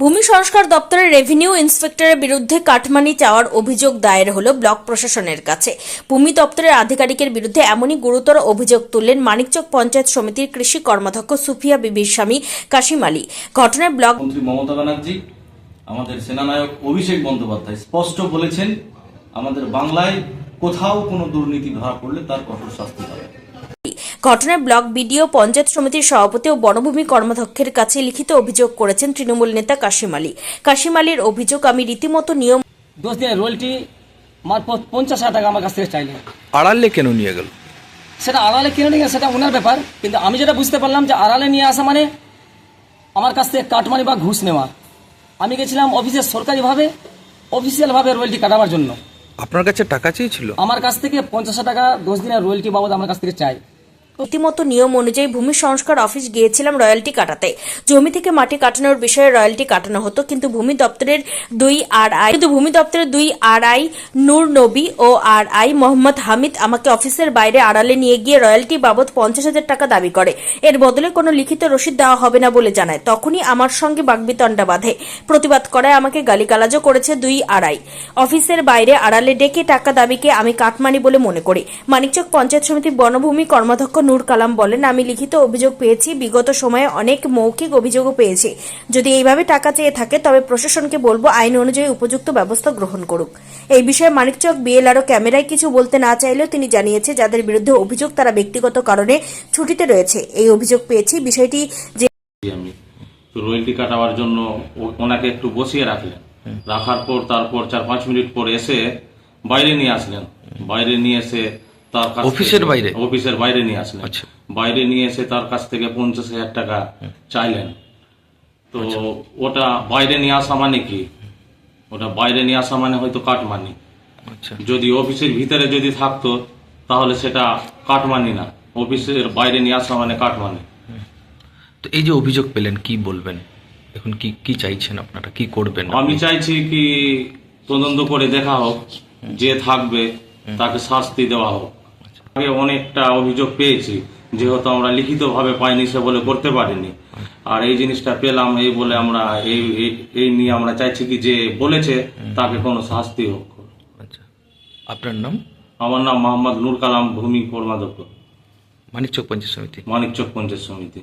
ভূমি সংস্কার দপ্তরের রেভিনিউ ইন্সপেক্টরের বিরুদ্ধে কাটমানি চাওয়ার অভিযোগ দায়ের হল ব্লক প্রশাসনের কাছে। ভূমি দপ্তরের আধিকারিকের বিরুদ্ধে এমনই গুরুতর অভিযোগ তুললেন মানিকচক পঞ্চায়েত সমিতির কৃষি কর্মাধ্যক্ষ সুফিয়া বিবির স্বামী কাশিম আলী। ঘটনায় ব্লক মন্ত্রী মমতা ব্যানার্জি, আমাদের সেনানায়ক অভিষেক বন্দ্যোপাধ্যায় স্পষ্ট বলেছেন, আমাদের বাংলায় কোথাও কোনো দুর্নীতি ধরা পড়লে তার কঠোর শাস্তি হবে ঘটনায় ব্লক বিডিও পঞ্চায়েত সমিতির সভাপতি ও বনভূমি কর্মাধ্যক্ষের কাছে লিখিত অভিযোগ করেছেন তৃণমূল নেতা কাশিম আলী। কাশিম আলীর অভিযোগ আমি রীতিমতো নিয়ম দশ দিনের রয়্যালটি আমার পঞ্চাশ হাজার টাকা আমার কাছ থেকে চাইলেন আড়ালে কেন নিয়ে গেল? সেটা আড়ালে কিনে নিয়ে সেটা ওনার ব্যাপার কিন্তু আমি যেটা বুঝতে পারলাম যে আড়ালে নিয়ে আসা মানে আমার কাছ থেকে কাটমানি বা ঘুষ নেওয়া। আমি গেছিলাম অফিসে সরকারিভাবে অফিসিয়ালভাবে রয়্যালটি কাটাবার জন্য। আপনার কাছে টাকা চেয়েছিল? আমার কাছ থেকে পঞ্চাশ হাজার টাকা দশ দিনের রয়্যালটি বাবদ আমার কাছ থেকে চাই। রীতিমতো নিয়ম অনুযায়ী ভূমি সংস্কার অফিস গিয়েছিলাম রয়্যালটি কাটাতে। জমি থেকে মাটি কাটানোর বিষয়ে রয়্যালটি কাটানো হতো, কিন্তু ভূমি দপ্তরের দুই আর আই কিন্তু ভূমি দপ্তরের দুই আর আই নূর নবী ও আর আই মোহাম্মদ হামিদ আমাকে অফিসের বাইরে আড়ালে নিয়ে গিয়ে রয়্যালটি বাবদ পঞ্চাশ হাজার টাকা দাবি করে। এর বদলে কোনো লিখিত রসিদ দেওয়া হবে না বলে জানায়। তখনই আমার সঙ্গে বাগবিতণ্ডা বাঁধে। প্রতিবাদ করায় আমাকে গালিগালাজও করেছে দুই আড়াই অফিসের বাইরে আড়ালে ডেকে টাকা দাবিকে আমি কাটমানি বলে মনে করি। মানিকচক পঞ্চায়েত সমিতি বনভূমি কর্মাধ্যক্ষ নূর কালাম বলেন, আমি লিখিত অভিযোগ পেয়েছি, বিগত সময়ে অনেক মৌখিক অভিযোগও পেয়েছি। যদি এইভাবে টাকা চেয়ে থাকে, তবে প্রশাসনকে বলব আইন অনুযায়ী উপযুক্ত ব্যবস্থা গ্রহণ করুক। এই বিষয়ে মানিকচক বিএলআরও ক্যামেরায় কিছু বলতে না চাইলেও তিনি জানিয়েছে, যাদের বিরুদ্ধে অভিযোগ তারা ব্যক্তিগত কারণে ছুটিতে রয়েছে। এই অভিযোগ পেয়েছি, বিষয়টি যে রয়্যালটি কাটাবার জন্য ওনাকে একটু বসিয়ে রাখলেন। রাখার পর, তারপর চার পাঁচ মিনিট পর এসে বাইরে নিয়ে আসলেন। বাইরে নিয়ে এসে তার কাছ অফিসের বাইরে? অফিসের বাইরে নিয়ে আসলেন। আচ্ছা। বাইরে নিয়ে এসে তার কাছ থেকে পঞ্চাশ হাজার টাকা চাইলেন। তো ওটা বাইরে নিয়ে আসা মানে কি? ওটা বাইরে নিয়ে আসা মানে হয়তো কাটমানি। আচ্ছা। যদি অফিসের ভিতরে যদি থাকতো তাহলে সেটা কাটমানি না। অফিসের বাইরে নিয়ে আসা মানে কাটমানি। তো এই যে অভিযোগ পেলেন কি বলবেন? এখন কি কি চাইছেন আপনারা? কি করবেন আমি চাইছি কি তদন্ত করে দেখা হোক যে থাকবে তাকে শাস্তি দেওয়া হোক। আগে অনেকটা অভিযোগ পেয়েছি যেহেতু আমরা লিখিতভাবে পাইনি সে বলে করতে পারিনি। আর এই জিনিসটা পেলাম এই বলে আমরা এই এই- নিয়ে আমরা চাইছি কি যে বলেছে তাকে কোনো শাস্তি হোক। আচ্ছা। আপনার নাম? আমার নাম মোহাম্মদ নুর কালাম ভূমি কর্মাধ্যক্ষ। মানিকচক পঞ্চায়েত সমিতি। মানিক মানিকচক পঞ্চায়েত সমিতি।